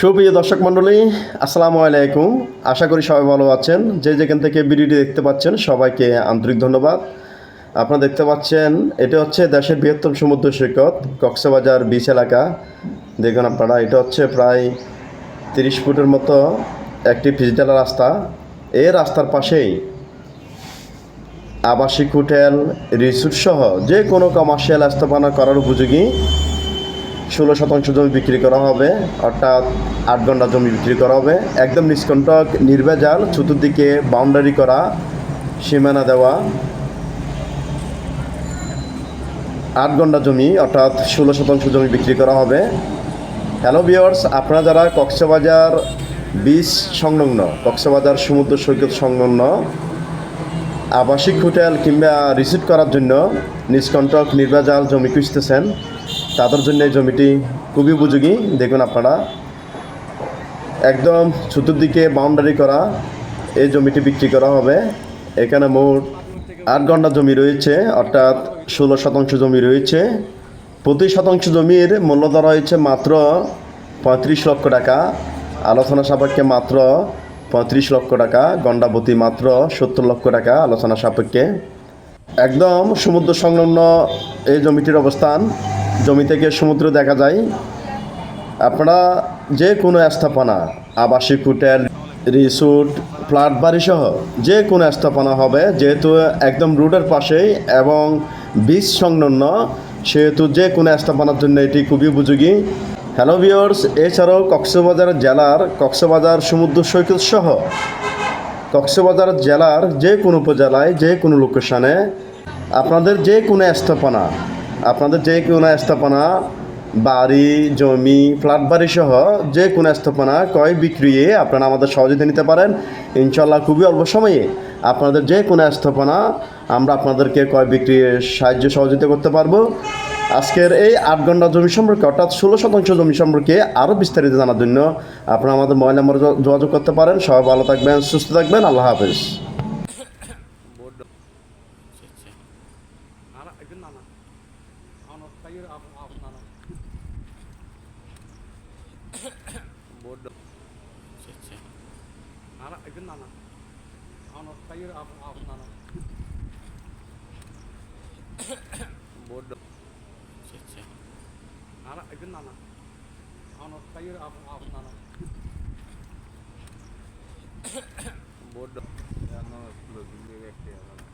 সুপ্রিয় দর্শক মণ্ডলী, আসসালামু আলাইকুম। আশা করি সবাই ভালো আছেন। যে যেখান থেকে ভিডিওটি দেখতে পাচ্ছেন, সবাইকে আন্তরিক ধন্যবাদ। আপনারা দেখতে পাচ্ছেন, এটা হচ্ছে দেশের বৃহত্তম সমুদ্র সৈকত, কক্সবাজার বিচ এলাকা। দেখুন আপনারা, এটা হচ্ছে প্রায় তিরিশ ফুটের মতো একটি ফিজিটাল রাস্তা। এই রাস্তার পাশেই আবাসিক হোটেল, রিসোর্ট সহ যে কোনো কমার্শিয়াল স্থাপনা করার উপযোগী ষোলো শতাংশ জমি বিক্রি করা হবে, অর্থাৎ আট ঘণ্টা জমি বিক্রি করা হবে। একদম নিষ্কণ্টক, নির্ভেজাল, চতুর্দিকে বাউন্ডারি করা, সীমানা দেওয়া। আট ঘণ্টা জমি, অর্থাৎ ষোলো শতাংশ জমি বিক্রি করা হবে। হ্যালো বিয়ার্স আপনারা যারা কক্সবাজার বিচ সংলগ্ন, কক্সবাজার সমুদ্র সৈকত সংলগ্ন, আবাসিক হোটেল কিংবা রিসিট করার জন্য নিষ্কণ্টক নির্বাজাল জমি খুঁজতেছেন তাদের জন্য এই জমিটি খুবই উপযোগী দেখুন আপনারা। একদম চতুর্দিকে বাউন্ডারি করা, এই জমিটি বিক্রি করা হবে। এখানে মোট আট ঘণ্টা জমি রয়েছে, অর্থাৎ ষোলো শতাংশ জমি রয়েছে। প্রতি শতাংশ জমির মূল্য ধরা হয়েছে মাত্র পঁয়ত্রিশ লক্ষ টাকা। আলোচনা সাপেক্ষে মাত্র পঁয়ত্রিশ লক্ষ টাকা গন্ডাবতী মাত্র সত্তর লক্ষ টাকা আলোচনা সাপেক্ষে। একদম সমুদ্র সংলগ্ন এই জমিটির অবস্থান। জমি থেকে সমুদ্র দেখা যায়। আপনারা যে কোনো স্থাপনা, আবাসিক হোটেল, রিসোর্ট, ফ্ল্যাট বাড়ি সহ যে কোনো স্থাপনা হবে, যেহেতু একদম রোডের পাশেই এবং বীজ সংলগ্ন, সেহেতু যে কোনো স্থাপনার জন্য এটি খুবই উপযোগী। হ্যালো ভিওর্স এছাড়াও কক্সবাজার জেলার কক্সবাজার সমুদ্র সৈকত সহ কক্সবাজার জেলার যে কোনো উপজেলায়, যে কোনো লোকেশনে আপনাদের যে কোনো স্থাপনা আপনাদের যে কোনো স্থাপনা, বাড়ি, জমি, ফ্ল্যাট, বাড়ি সহ যে কোনো স্থাপনা ক্রয় বিক্রিয়ে আপনারা আমাদের সহযোগিতা নিতে পারেন। ইনশাল্লাহ খুবই অল্প সময়ে আপনাদের যে কোনো স্থাপনা আমরা আপনাদেরকে ক্রয় বিক্রি সাহায্য সহযোগিতা করতে পারব। আজকের এই আট ঘণ্টা জমি সম্পর্কে, অর্থাৎ ষোলো শতাংশ জমি সম্পর্কে আরও বিস্তারিত জানার জন্য আপনারা আমাদের মোবাইল নাম্বারে যোগ- যোগাযোগ করতে পারেন। সবাই ভালো থাকবেন, সুস্থ থাকবেন। আল্লাহ হাফেজ। Anokta yürü altından. Bodoh. Cece. Anak itu nana. Anokta yürü altından. Bodoh. Cece. Anak itu nana. Anokta yürü altından. Bodoh. Ya anlamadım. Bilgi bekliyorum.